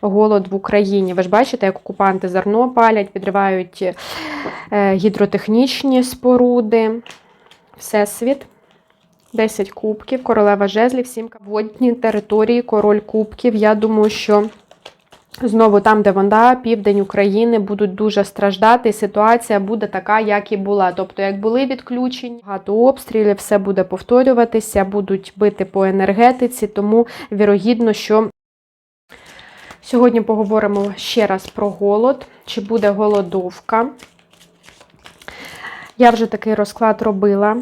голод в Україні. Ви ж бачите, як окупанти зерно палять, підривають е, гідротехнічні споруди. Всесвіт. 10 кубків, королева жезлів, 7 водні території, король кубків. Я думаю, що знову там, де вода, південь України будуть дуже страждати, і ситуація буде така, як і була. Тобто, як були відключені, багато обстрілів, все буде повторюватися, будуть бити по енергетиці, тому вірогідно, що сьогодні поговоримо ще раз про голод, чи буде голодовка. Я вже такий розклад робила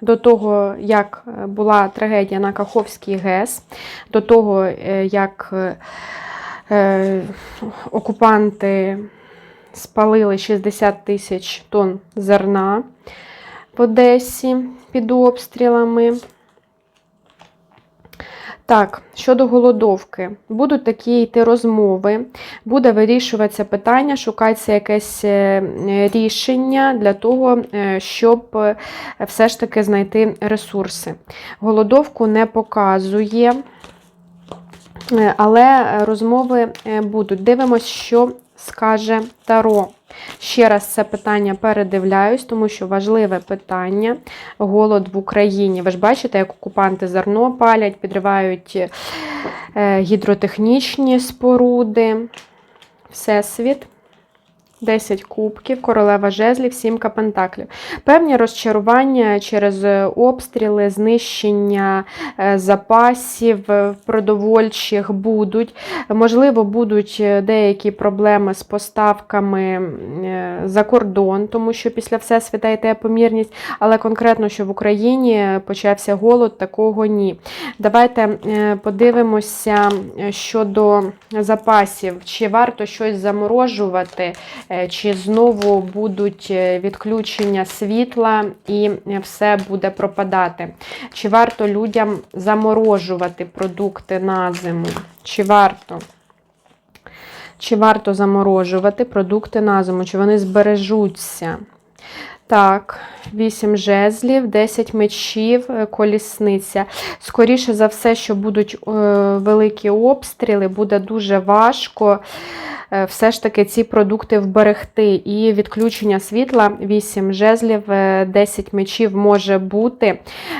до того, як е, була трагедія на Каховській ГЕС, до того, е, як е, окупанти спалили 60 тисяч тонн зерна в Одесі під обстрілами. Так, щодо голодовки, будуть такі йти розмови, буде вирішуватися питання, шукається якесь е, рішення для того, е, щоб е, все ж таки знайти ресурси. Голодовку не показує, але розмови будуть. Дивимось, що скаже Таро. Ще раз це питання передивляюсь, тому що важливе питання. Голод в Україні. Ви ж бачите, як окупанти зерно палять, підривають е, гідротехнічні споруди. Всесвіт. 10 кубків, королева жезлів, сімка пентаклів. Певні розчарування через обстріли, знищення е, запасів е, продовольчих будуть. Можливо, будуть е, деякі проблеми з поставками е, за кордон, тому що після Всесвіта йде помірність, але конкретно, що в Україні почався голод, такого ні. Давайте е, подивимося е, щодо запасів, чи варто щось заморожувати. Е, Чи знову будуть е, відключення світла і е, все буде пропадати? Чи варто людям заморожувати продукти на зиму? Чи варто? Чи варто заморожувати продукти на зиму? Чи вони збережуться? Так, 8 жезлів, 10 мечів, колісниця. Скоріше за все, що будуть великі обстріли, буде дуже важко все ж таки ці продукти вберегти. І відключення світла 8 жезлів, е, 10 мечів може бути.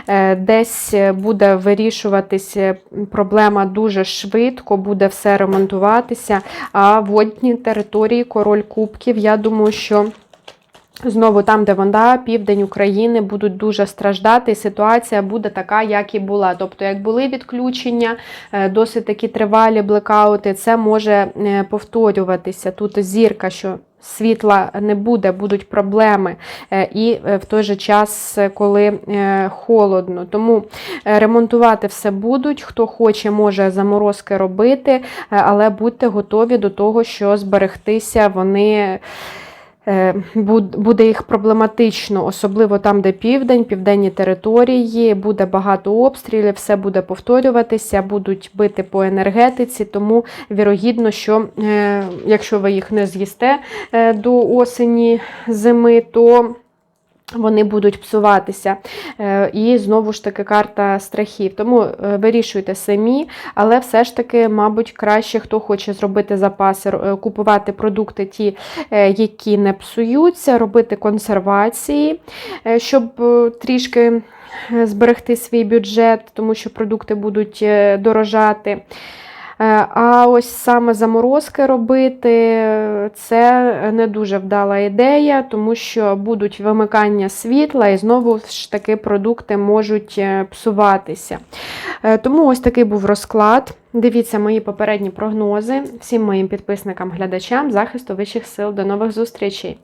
Е, Десь буде вирішуватись е, проблема дуже швидко, буде все ремонтуватися. А водні території, король кубків, я думаю, що. Знову там, де вода, південь України будуть дуже страждати, і ситуація буде така, як і була. Тобто, як були відключення, е, досить такі тривалі блекаути, це може е, повторюватися. Тут зірка, що світла не буде, будуть проблеми. Е, І в той же час, коли холодно. Тому ремонтувати все будуть. Хто хоче, може заморозки робити, але будьте готові до того, що зберегтися вони. Е, буд- Буде їх проблематично, особливо там, де південь, південні території, буде багато обстрілів, все буде повторюватися, будуть бити по енергетиці, тому вірогідно, що е, якщо ви їх не з'їсте е, до осені зими, то вони будуть псуватися. Е, І знову ж таки карта страхів. Тому е, вирішуйте самі, але все ж таки, мабуть, краще, хто хоче зробити запаси, е, купувати продукти, ті, які не псуються, робити консервації, щоб трішки зберегти свій бюджет, тому що продукти будуть дорожати. Е, А ось саме заморозки робити це не дуже вдала ідея, тому що будуть вимикання світла і знову ж таки продукти можуть е, псуватися. Е, Тому ось такий був розклад. Дивіться мої попередні прогнози. Всім моїм підписникам, глядачам захисту вищих сил. До нових зустрічей!